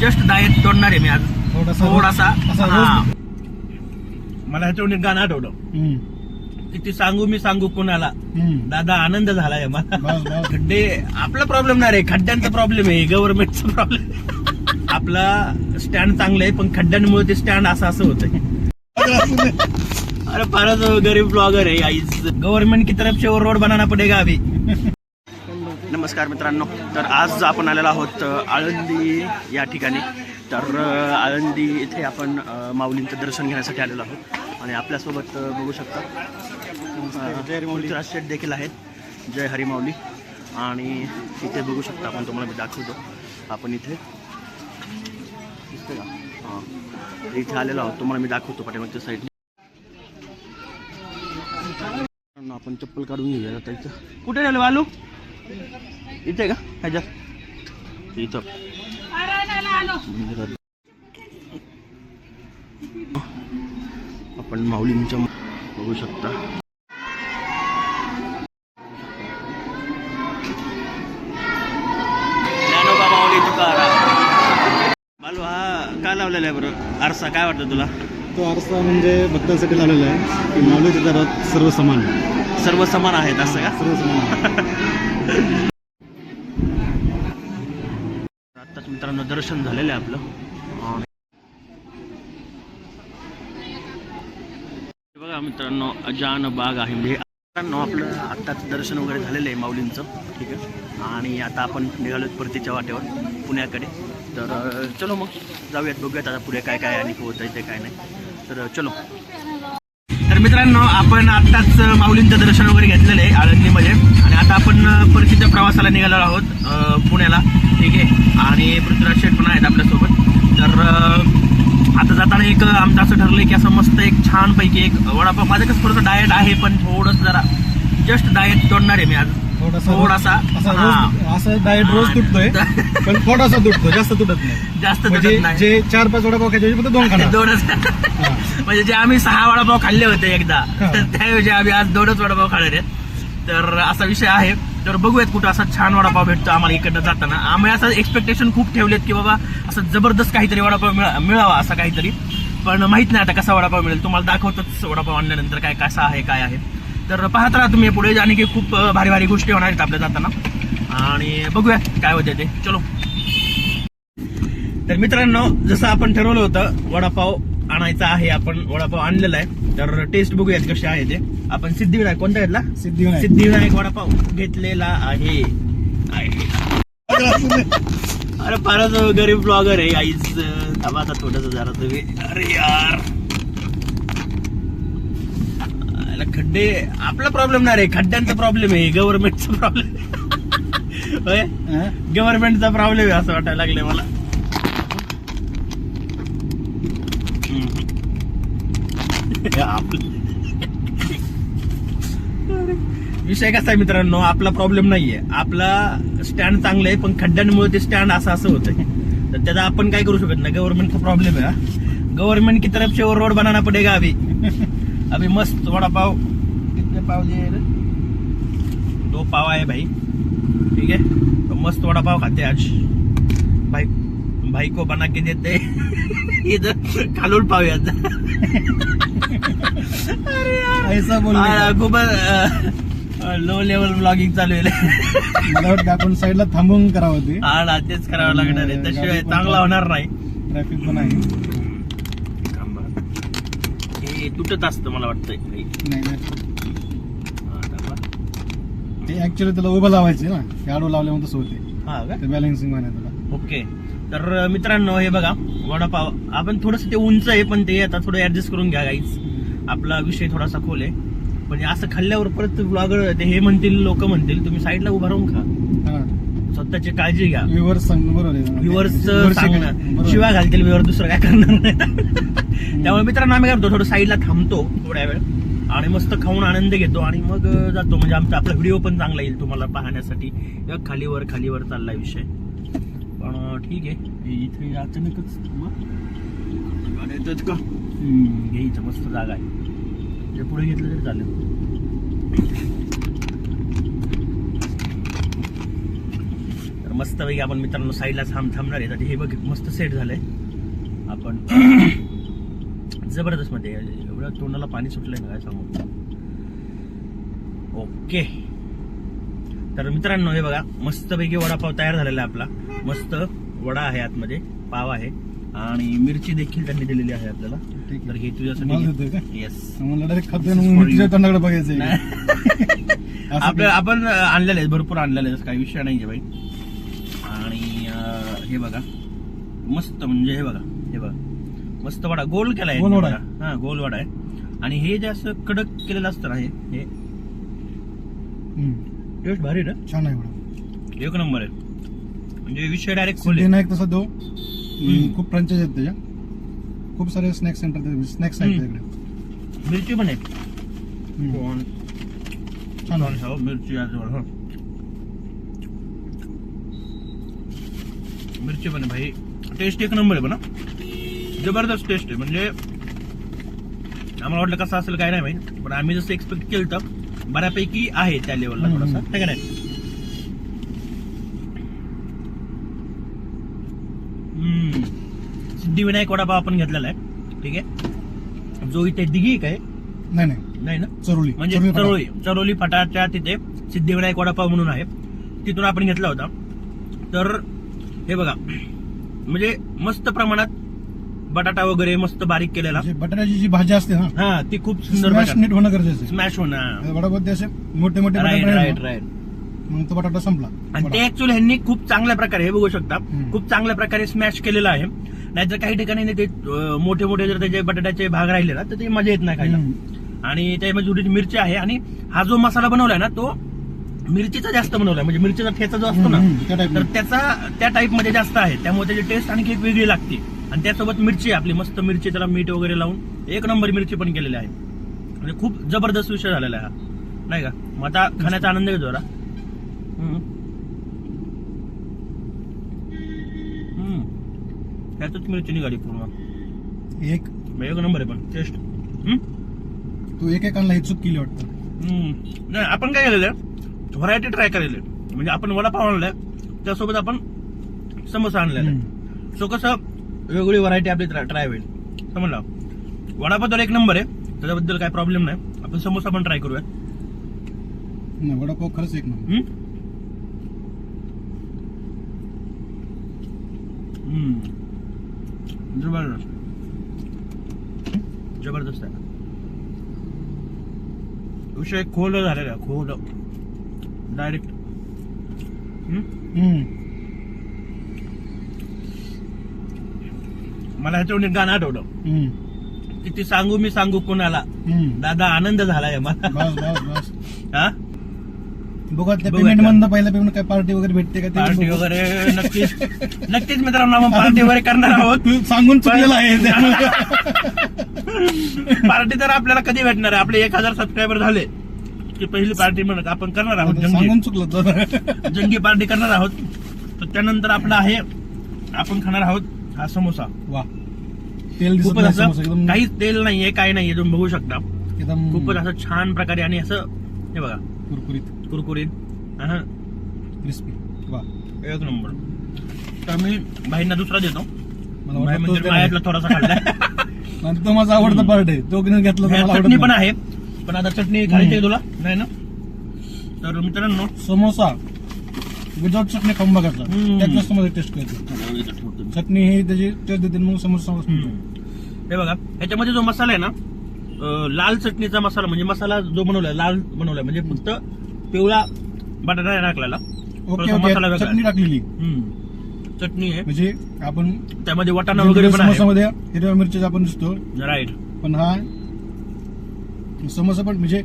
Just diet तोडणार आहे मी आज. थोडासा थोडासा असा हा. रोज- मला ह्याच्यावर एक गाणं आठवलं. हम्म, किती सांगू मी सांगू कुणाला? हम्म. दादा आनंद झालाय मला बस बस. खड्डे आपला प्रॉब्लेम नाही रे खड्ड्यांचा प्रॉब्लेम आहे गव्हर्नमेंटचा प्रॉब्लेम आपला स्टँड चांगलं आहे पण खड्ड्यांमुळे ते स्टँड असं असं होतंय. अरे फारच गरीब ब्लॉगर आहे आईच गव्हर्नमेंट की तरफ से वो रोड बनाना पडेगा अभी. नमस्कार मित्रांनो. तर आज आपण आलेलो आहोत आळंदी या ठिकाणी. तर आळंदी इथे आपण माऊलींचं दर्शन घेण्यासाठी आलेलो आहोत. आणि आपल्यासोबत बघू शकता पृथ्वीराज शेठ देखील आहेत. जय हरी माऊली आणि इथे बघू शकता आपण तुम्हाला मी दाखवतो. आपण इथे का हां इथे आलेलो आहोत. तुम्हाला मी दाखवतो पाठीमागच्या साईडने आपण चप्पल काढून घेऊया आता इथं. कुठे राहिलं बालू? इथे का? ह्याच्यात? इथं. आपण माऊलींच्या बघू शकता. ज्ञानोबा माऊली तुकाराम बालू हा का लावलेला आहे बरं? आरसा काय वाटतं तुला? तो आरसा म्हणजे भक्तांसाठी लावलेला आहे की माऊलीच्या दरात सर्व समान सर्व समान आहेत असं का? सर्व समान आत्ताच मित्रांनो दर्शन झालेलं आहे आपलं. बघा मित्रांनो अजान बाग आहे. म्हणजे मित्रांनो आपलं आत्ताच दर्शन वगैरे झालेलं आहे माऊलींचं. ठीक आहे. आणि आता आपण निघालो परतीच्या वाटेवर पुण्याकडे. तर चलो मग. जाऊयात बघूयात आता पुढे काय काय आणि होत आहे ते काय नाही. तर चलो. मित्रांनो आपण आत्ताच माऊलींचं दर्शन वगैरे घेतलेलं आहे आळंदीमध्ये. आणि आता आपण परतीच्या प्रवासाला निघालो आहोत पुण्याला. ठीक आहे? आणि पृथ्वीराज शेठ पण आहेत आपल्यासोबत. तर आता जाताना एक आमचं असं ठरलंय की असं मस्त एक छान पैकी एक वडापाव माझं कसं थोडंसं डाएट आहे पण थोडंसं जरा जस्ट डाएट तोडणार आहे मी आज. थोडासा थोडासा असा हा. रोज असं डाएट रोज. तुटतोय पण थोडासा तुटतो जास्त तुटत नाही. जास्त म्हणजे जे चार पाच वडापाव खायचे दोन खाणार. दोनच. हा. म्हणजे जे आम्ही सहा वडापाव खाल्ले होते एकदा. तर त्याऐवजी आम्ही आज दोनच वडापाव खाणार आहेत. तर असा विषय आहे. तर बघूयात कुठं असा छान वडापाव भेटतो आम्हाला इकडनं जाताना. आम्ही असं एक्सपेक्टेशन खूप ठेवलेत की बाबा असं जबरदस्त काहीतरी वडापाव मिळा मिळावा असा काहीतरी. पण माहीत नाही आता कसा वडापाव मिळेल. तुम्हाला दाखवतोच वडापाव आणल्यानंतर काय कसा आहे काय आहे. तर पाहत राहा तुम्ही पुढे. जाणे की खूप भारी भारी गोष्टी होणार आहेत आपल्या जाताना. आणि बघूया काय होते ते. चलो. तर मित्रांनो जसं आपण ठरवलं होतं वडापाव आणायचा आहे आपण वडापाव आणलेला आहे. तर टेस्ट बघूयात कसे आहे ते. आपण सिद्धिविनायक कोणता घेतला? सिद्धिविनायक. सिद्धिविनायक वडापाव घेतलेला आहे. अरे फारच गरीब ब्लॉगर आहे आईच. थांबा आता थोडस जरा तुम्ही. अरे यार. खड्डे आपला प्रॉब्लेम नाही रे. खड्ड्यांचा प्रॉब्लेम आहे गव्हर्नमेंटचा प्रॉब्लेम हा? गव्हर्नमेंटचा प्रॉब्लेम आहे असं वाटायला लागले मला हे आपलं- विषय कसा आहे मित्रांनो? आपला प्रॉब्लेम नाहीये. आपला स्टँड चांगलं आहे पण खड्ड्यांमुळे ते स्टँड असं असं होतंय. तर त्याचा आपण काय करू शकत नाही? गव्हर्नमेंटचा प्रॉब्लेम आहे गव्हर्नमेंट की तरफ से वो रोड बनाना पडेगा अभी अभी मस्त वडापाव. कितने पाव दिए दो पाव आहे भाई। ठीक है तो मस्त वड़ा पाव खाते आज. भाई भाई को बना के देते इधर खालून पाव याचा अरे यार ऐसा बोलले आ, खूपच लो लेवल ब्लॉगिंग चालू आहे. मला वाटतं आपण साईडला थांबून करावं ते. हा ना तेच करावं लागणार आहे. त्याशिवाय चांगला होणार नाही. ट्रॅफिक पण आहे. थांबा. हे तुटत असतं मला वाटतंय. काही. नाही नाही. हा. ते ऍक्च्युली त्याला उभं लावायचे ना. ते आडवं लावल्यावर तसं होते हा का? ते बॅलन्सिंग त्याला ओके तर मित्रांनो हे बघा वडापाव. आपण थोडस ते उंच आहे पण ते आता थोडं ऍडजस्ट करून घ्या गाईच आपला विषय थोडासा खोल आहे. म्हणजे असं खाल्ल्यावर परत ब्लॉगर ते हे म्हणतील लोक म्हणतील तुम्ही साईडला उभा राहून खा. हा. स्वतःची काळजी घ्या. व्ह्युअर्स व्ह्युअर्स सांगणार. शिवाय घालतील व्ह्युअर दुसरं काय करणार नाही. त्यामुळे मित्रांनो आम्ही करतो थोडं साईडला थांबतो थोड्या वेळ. आणि मस्त खाऊन आनंद घेतो. आणि मग जातो. म्हणजे आमचा आपला व्हिडिओ पण चांगला येईल तुम्हाला पाहण्यासाठी. खालीवर खालीवर चाललाय विषय. पण ठीक आहे. इथे अचानकच. गाड्या येतात का? हम्म, घे इथं मस्त जागा आहे. जे पुढे घेतलं तरी चालेल. तर मस्तपैकी आपण मित्रांनो साईडला थांब थांबणार आहे. तर हे बघ मस्त सेट झालंय. आपण जबरदस्त मध्ये एवढं तोंडाला पाणी सुटलंय ना काय सांगू? ओके. तर मित्रांनो हे बघा मस्तपैकी वडापाव तयार झालेला आहे आपला. मस्त वडा आहे आतमध्ये पाव आहे. आणि मिरची देखील त्यांनी दिलेली आहे आपल्याला. तर आहे. हे तुझ्यासाठी येस. तोंडाकडे बघायचं आपलं आपण आणलेले आहेत भरपूर आणलेले काही विषय नाहीये बाई. आणि हे बघा मस्त म्हणजे हे बघा हे बघा. मस्त वडा गोल वडा यांनी हा गोल वडा आहे. आणि हे जे असं कडक केलेलं असतं ना हे. टेस्ट भारी ना? छान आहे एवढं एक नंबर आहे. म्हणजे विषय डायरेक्ट खोले सिद्धिविनायक तसा तो हम्म. खूप फ्रँचाईज आहेत त्याच्या. खूप सारे स्नॅक सेंटर स्नॅक्स आहेत. त्याकडे मिरची पण आहे. कोण छान मिरची याजवळ हो. मिरची पण आहे भाई. टेस्ट एक नंबर आहे पण. जबरदस्त टेस्ट आहे. म्हणजे आम्हाला वाटलं कसं असेल काय नाही माहिती पण आम्ही जसं एक्सपेक्ट केलं तर बऱ्यापैकी आहे त्या लेवलला थोडासा हम्म. है का नाही? हम्म. सिद्धिविनायक वडापाव आपण घेतलेला आहे. ठीक आहे? जो इथे दिघी काय नाही नाही. ना? चरोली. म्हणजे. चरोली चरोली. फाटाच्या तिथे सिद्धिविनायक वडापाव म्हणून आहे. तिथून आपण घेतला होता. तर हे बघा. म्हणजे मस्त प्रमाणात बटाटा वगैरे मस्त बारीक केलेला. म्हणजे बटाट्याची जी भाजी असते ना हा ती खूप सुंदर स्मॅश नीट होणं गरजेचं आहे. स्मॅश होणार वडापाव असे मोठे मोठे राईट बटाटे राईट आहेत ना, राईट मग तो बटाटा संपला. आणि. ते ऍक्च्युअली ह्यांनी खूप चांगल्या प्रकारे हे बघू शकता हम्म. खूप चांगल्या प्रकारे स्मॅश केलेलं आहे. नाहीतर काही ठिकाणी ते मोठे मोठे जर त्याचे बटाट्याचे भाग राहिले ना तर ते मजा येत नाही खायला. हम्म. आणि त्यामध्ये थोडीशी मिरची आहे आणि हा जो मसाला बनवलाय ना तो मिरचीचा जास्त बनवलाय. म्हणजे मिरचीचा ठेचा जो असतो ना हम्म, त्या type तर मध्ये. त्याचा त्या टाईपमध्ये जास्त आहे. त्यामुळे त्याची टेस्ट आणखी एक वेगळी लागते. आणि त्यासोबत मिरची आपली मस्त मिरची त्याला मीठ वगैरे लावून. एक नंबर मिरची पण केलेली आहे. म्हणजे खूप जबरदस्त विषय झालेला आहे हा. नाही का? मग आता खाण्याचा आनंद घेतो जरा. ह्यातच मिरची निघाली पूर्ण. एक. एक नंबर आहे पण. टेस्ट. तू एक ही चूक केली वाटतं. नाही आपण काय केलेलं आहे? व्हरायटी ट्राय केलेली. म्हणजे आपण वडापाव आणलाय त्यासोबत आपण समोसा आणलेला आहे. सो कसं वेगवेगळी व्हरायटी आपली ट्राय होईल. समजला? वडापाव तर एक नंबर आहे. त्याच्याबद्दल काय प्रॉब्लेम नाही. आपण समोसा पण ट्राय करूया नाही, वडापाव खरंच एक नंबर हम्म? हम्म. जबरदस्त. जबरदस्त आहे. विषय खोल झालेला आहे, खोल. डायरेक्ट हम्म. मला ह्याच्यावर एक गाणं आठवलं. किती सांगू मी सांगू कोणाला. दादा आनंद झालाय मला. हा? बघा पेमेंट का? मधनं पहिल्या पेमेंट काय पार्टी वगैरे भेटते का पार्टी. वगैरे नक्कीच. नक्कीच मित्रांनो आपण पार्टी वगैरे करणार आहोत. सांगून चुकलेला आहे. पार्टी तर आपल्याला कधी भेटणार आहे? आपले एक हजार सबस्क्रायबर झाले की पहिली पार्टी म्हणत आपण करणार आहोत सांगून चुकलं जंगी पार्टी करणार आहोत. तर त्यानंतर आपलं आहे आपण खाणार आहोत. हा समोसा. वा. तेल दिसत खूपच नाही असं समोसा एकदम काहीच तेल नाहीये काय नाहीये तुम्ही बघू शकता. एकदम खूपच असं छान प्रकारे आणि असं हे बघा. कुरकुरीत. कुरकुरीत. हा, क्रिस्पी. वा. एक नंबर. तर मी भाईंना दुसरा देतो. मला भाई म्हणजे. थोडासा खाल्लाय. आणि तो माझा आवडता पार्ट आहे. तो घेतला तर मला आवडत चटणी पण नाही. आहे. पण आता चटणी खायची आहे तुला. नाही ना? तर मित्रांनो समोसा. विदाउट चटणी खाऊन बघायचा हम्म. त्यात जास्त मला टेस्ट करते चटणी ही त्याची टेस्ट देते मग समोसा. हे बघा ह्याच्यामध्ये जो मसाला आहे ना अं, लाल चटणीचा मसाला म्हणजे मसाला जो बनवलाय लाल बनवलाय म्हणजे फक्त पिवळा बटाटा नाही टाकलेला ओके थोडासा मसाला ओके वेगळा चटणी टाकलेली. हम्म. चटणी आहे. म्हणजे आपण त्यामध्ये वाटाणा वगैरे पण आहे. समोसामध्ये हिरव्या मिरचीचा आपण दिसतो. राईट. पण हा समोसा पण म्हणजे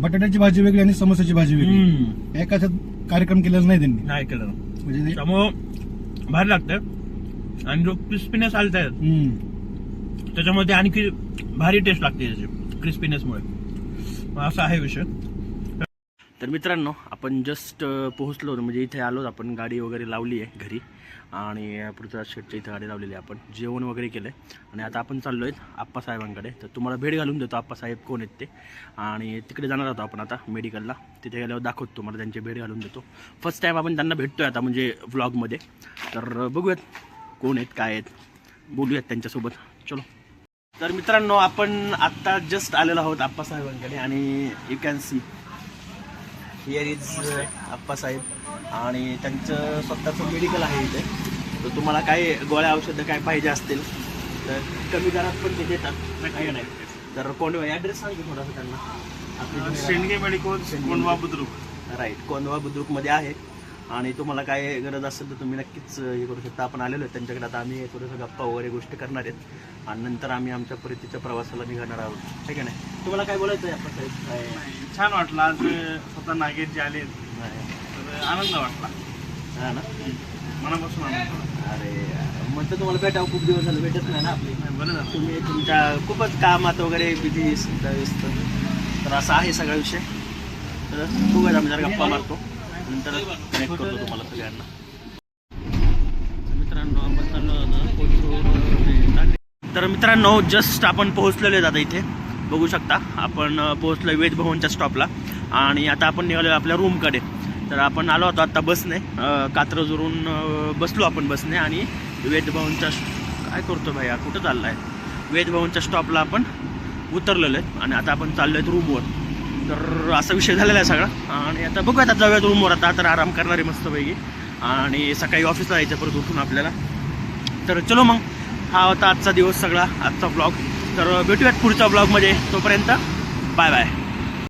बटाट्याची भाजी वेगळी आणि समोसाची भाजी वेगळी. एकाच कार्यक्रम केलेला नाही त्यांनी. नाही केलं म्हणजे ते- त्यामुळं भारी लागतं आणि जो क्रिस्पीनेस आलता हम्म. त्याच्यामध्ये आणखी भारी टेस्ट लागते त्याची क्रिस्पीनेसमुळे असं आहे विषय. तर मित्रांनो आपण जस्ट पोहोचलो होतो. म्हणजे इथे आलो आपण गाडी वगैरे लावली आहे घरी. आणि पृथ्वीराज शेटच्या इथे गाडी लावलेली आहे आपण. जेवण वगैरे केलं आहे आणि आता आपण चाललो आहेत आप्पासाहेबांकडे तर तुम्हाला भेट घालून देतो. आप्पासाहेब कोण आहेत ते. आणि तिकडे जाणार आहोत आपण आता मेडिकलला तिथे गेल्यावर दाखवतो तुम्हाला त्यांची भेट घालून देतो. फर्स्ट टाईम आपण त्यांना भेटतोय आता म्हणजे व्लॉगमध्ये तर बघूयात कोण आहेत काय आहेत. बोलूयात त्यांच्यासोबत. चलो. तर मित्रांनो आपण आत्ता जस्ट आलेलो आहोत आप्पासाहेबांकडे आणि you can see here is Appasaheb आणि त्यांचं स्वतःचं मेडिकल आहे इथे. तर तुम्हाला काय गोळ्या औषधं काय पाहिजे असतील तर कमी दरात पण ते देतात काही नाही. तर कोण ॲड्रेस सांग थोडासा त्यांना. आपली शेंडगे मेडिकल कोंडवा बुद्रुक. राईट कोंदवा बुद्रुकमध्ये आहे. आणि तुम्हाला काय गरज असेल तर तुम्ही नक्कीच हे करू शकता. आपण आलेलो आहे. त्यांच्याकडे आता आम्ही थोडंसं गप्पा वगैरे गोष्टी करणार आहेत. आणि नंतर आम्ही आमच्या परतीच्या प्रवासाला निघणार आहोत. ठीक आहे नाही? तुम्हाला काय बोलायचं आहे आपण काय छान वाटलं. आज स्वतः नागेशजी आले नाही. तर आनंद वाटला. हा ना? मनापासून अरे म्हणतं तुम्हाला भेटावं खूप दिवस झाले भेटत नाही ना आपली. बरं झालं. तुम्ही तुमच्या खूपच कामात वगैरे बिझी तर असा आहे सगळा विषय. तर बघूयात आम्ही जरा गप्पा मारतो. नंतर कनेक्ट करतो तुम्हाला सगळ्यांना. मित्रांनो आपण चाललो तर मित्रांनो जस्ट आपण पोहोचलेलो आहेत आता इथे. बघू शकता आपण पोहोचलो वेद भवनच्या स्टॉपला आणि आता आपण निघालो आपल्या रूमकडे तर आपण आलो होतो आता बसने कात्रजवरून बसलो आपण बसने आणि वेद भवनच्या काय करतो भैया? कुठं चाललाय? वेद भवनच्या स्टॉपला आपण उतरलेलो आहे आणि आता आपण चाललो आहेत रूमवर तर असा विषय झालेला आहे सगळा. आणि आता बघूया आता जाऊयात रूमवर आता तर आराम करणार आहे मस्तपैकी. आणि सकाळी ऑफिसला यायचं परत उठून आपल्याला. तर चलो मग. हा होता आजचा दिवस सगळा आजचा ब्लॉग तर भेटूयात पुढच्या ब्लॉगमध्ये तोपर्यंत बाय बाय